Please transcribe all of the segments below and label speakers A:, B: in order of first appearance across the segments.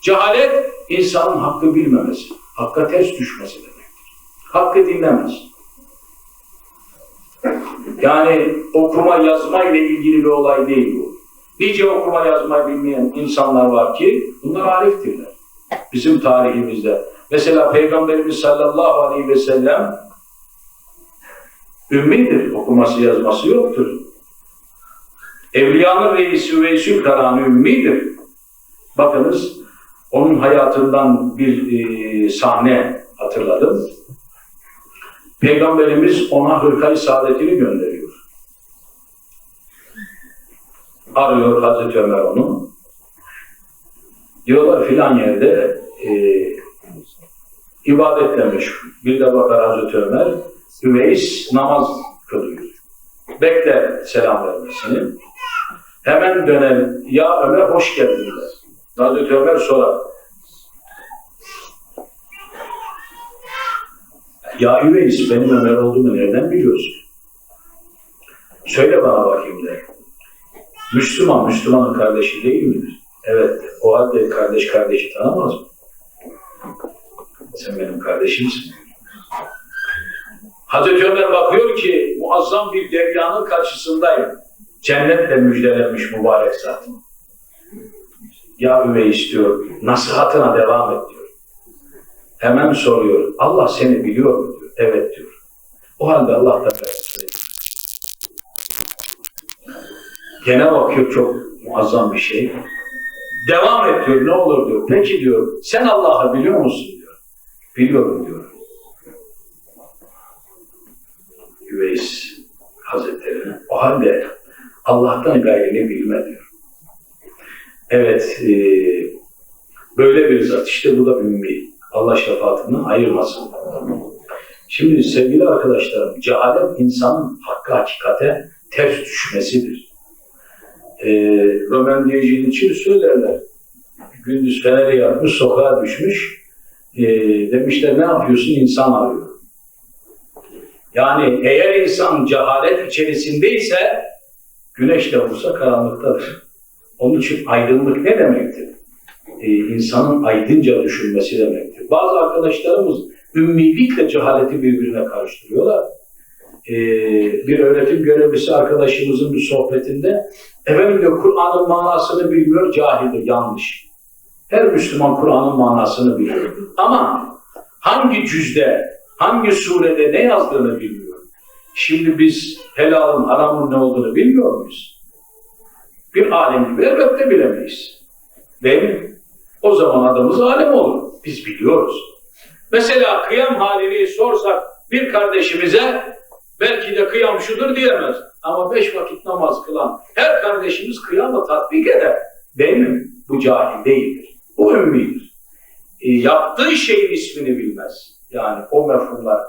A: Cehalet insanın hakkı bilmemesi, hakka ters düşmesi demektir. Hakkı dinlemez. Yani okuma yazma ile ilgili bir olay değil bu. Nice okuma yazma bilmeyen insanlar var ki bunlar ariftirler. Bizim tarihimizde. Mesela Peygamberimiz sallallahu aleyhi ve sellem ümmidir. Okuması yazması yoktur. Evliyanın reisi Üveysül Karan ümmidir. Bakınız onun hayatından bir e, sahne hatırladım. Peygamberimiz ona hırkayı saadetini gönderiyor. Arıyor Hazreti Ömer onu. Diyorlar filan yerde e, ibadetle. Bir de bakar Hazreti Ömer, Üveys namaz kılıyor. Bekler selam vermesini. Hemen döner, ya Ömer hoş geldin der. Hazreti Ömer sorar, Ya Üveys benim Ömer olduğumu nereden biliyorsun? Söyle bana bakayım de. Müslüman, Müslümanın kardeşi değil midir? Evet. O halde kardeş kardeşi tanımaz mı? Sen benim kardeşimsin. Hazreti Ömer bakıyor ki muazzam bir deryanın karşısındayım. Cennetle müjdelenmiş mübarek zat. Ya Üveys diyor, nasihatına devam et diyor. Hemen soruyor. Allah seni biliyor mu diyor. Evet diyor. O halde Allah da Gene bakıyor çok muazzam bir şey. Devam et diyor. Ne olur diyor. Peki diyor. Sen Allah'ı biliyor musun diyor. Biliyorum diyor. Üveys Hazretleri. O halde Allah'tan gayrını bilme diyor. Evet. E, böyle bir zat. İşte bu da ümmi. Allah şefaatinden ayırmasın. Şimdi sevgili arkadaşlarım, cehalet insanın hakkı hakikate ters düşmesidir. Ee, Roman Diyeceğin için söylerler. Gündüz feneri yapmış, sokağa düşmüş. Ee, demişler ne yapıyorsun? İnsan arıyor. Yani eğer insan cehalet içerisindeyse güneş de vursa karanlıktadır. Onun için aydınlık ne demektir? Ee, insanın aydınca düşünmesi demektir. Bazı arkadaşlarımız ümmilikle cehaleti birbirine karıştırıyorlar. Ee, bir öğretim görevlisi arkadaşımızın bir sohbetinde efendim diyor Kur'an'ın manasını bilmiyor, cahildir, yanlış. Her Müslüman Kur'an'ın manasını biliyor. Ama hangi cüzde, hangi surede ne yazdığını bilmiyor. Şimdi biz helalın, haramın ne olduğunu bilmiyor muyuz? Bir alim gibi elbette bilemeyiz. Değil mi? O zaman adımız alim olur. Biz biliyoruz. Mesela kıyam halini sorsak bir kardeşimize belki de kıyam şudur diyemez. Ama beş vakit namaz kılan her kardeşimiz kıyamı tatbik eder. Değil mi? Bu cahil değildir. Bu ümmidir. E, yaptığı şeyin ismini bilmez. Yani o mefhumlar,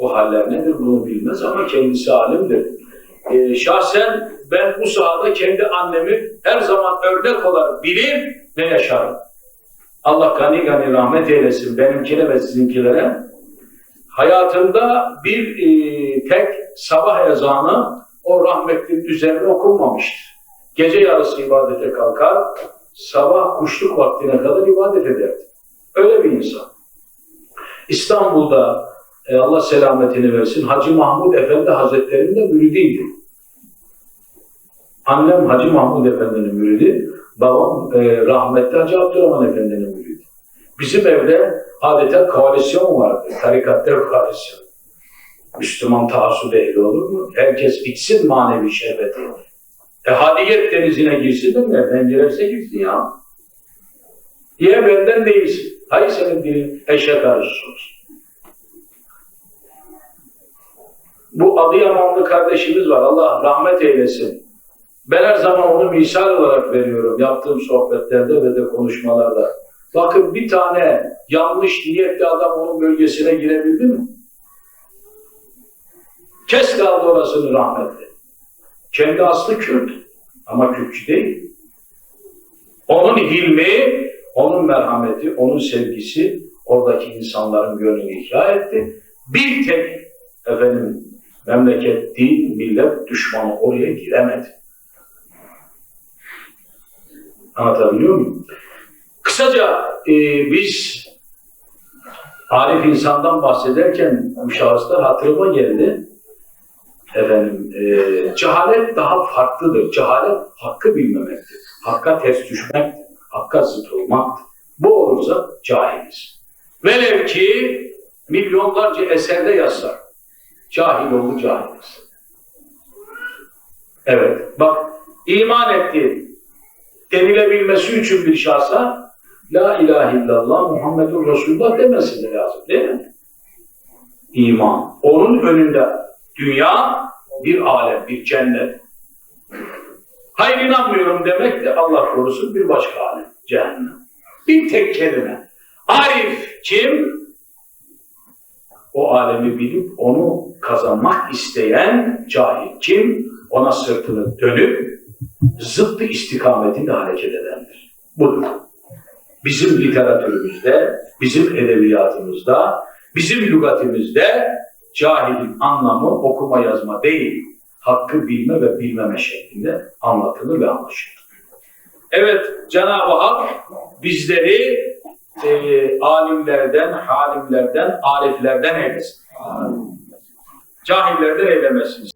A: o haller nedir bunu bilmez ama kendisi alimdir. E, şahsen ben bu sahada kendi annemi her zaman örnek olarak bilir ve yaşarım. Allah gani gani rahmet eylesin benimkine ve sizinkilere. Hayatında bir e, tek sabah ezanı o rahmetlinin üzerine okunmamıştır. Gece yarısı ibadete kalkar, sabah kuşluk vaktine kadar ibadet ederdi. Öyle bir insan. İstanbul'da e, Allah selametini versin Hacı Mahmud Efendi Hazretleri'nin de müridiydi. Annem Hacı Mahmud Efendi'nin müridi, babam e, rahmetli Hacı Abdurrahman Efendi'nin müridi. Bizim evde adeta koalisyon vardı, tarikatlar koalisyon. Müslüman taassub ehli olur mu? Herkes içsin manevi şerbeti. E hadiyet denizine girsin de nereden girerse girsin ya. Diye benden değilsin. Hayır senin dilin eşe olsun. Bu Adıyamanlı kardeşimiz var. Allah rahmet eylesin. Ben her zaman onu misal olarak veriyorum yaptığım sohbetlerde ve de konuşmalarda. Bakın bir tane yanlış niyetli adam onun bölgesine girebildi mi? Kes kaldı orasını rahmetli. Kendi aslı Kürt ama Kürtçü değil. Onun hilmi, onun merhameti, onun sevgisi oradaki insanların gönlünü ihya etti. Bir tek efendim memleket, din, millet düşmanı oraya giremedi. Anlatabiliyor muyum? Kısaca e, biz Arif insandan bahsederken bu şahıslar hatırıma geldi. Efendim, e, cehalet daha farklıdır. Cehalet hakkı bilmemektir. Hakka ters düşmektir. Hakka zıt olmaktır. Bu olursa cahiliz. Velev ki milyonlarca eserde yazsak, cahil oldu cahiliz. Evet, bak iman etti denilebilmesi için bir şahsa La ilahe illallah Muhammedun Resulullah demesi de lazım değil mi? İman. Onun önünde dünya bir alem, bir cennet. Hayır inanmıyorum demek de Allah korusun bir başka alem, cehennem. Bir tek kelime. Arif kim? O alemi bilip onu kazanmak isteyen cahil kim? Ona sırtını dönüp zıttı istikametinde hareket edendir. Budur. Bizim literatürümüzde, bizim edebiyatımızda, bizim lügatimizde cahilin anlamı okuma yazma değil, hakkı bilme ve bilmeme şeklinde anlatılır ve anlaşılır. Evet, Cenab-ı Hak bizleri e, alimlerden, halimlerden, ariflerden eylesin. Cahillerden eylemesin.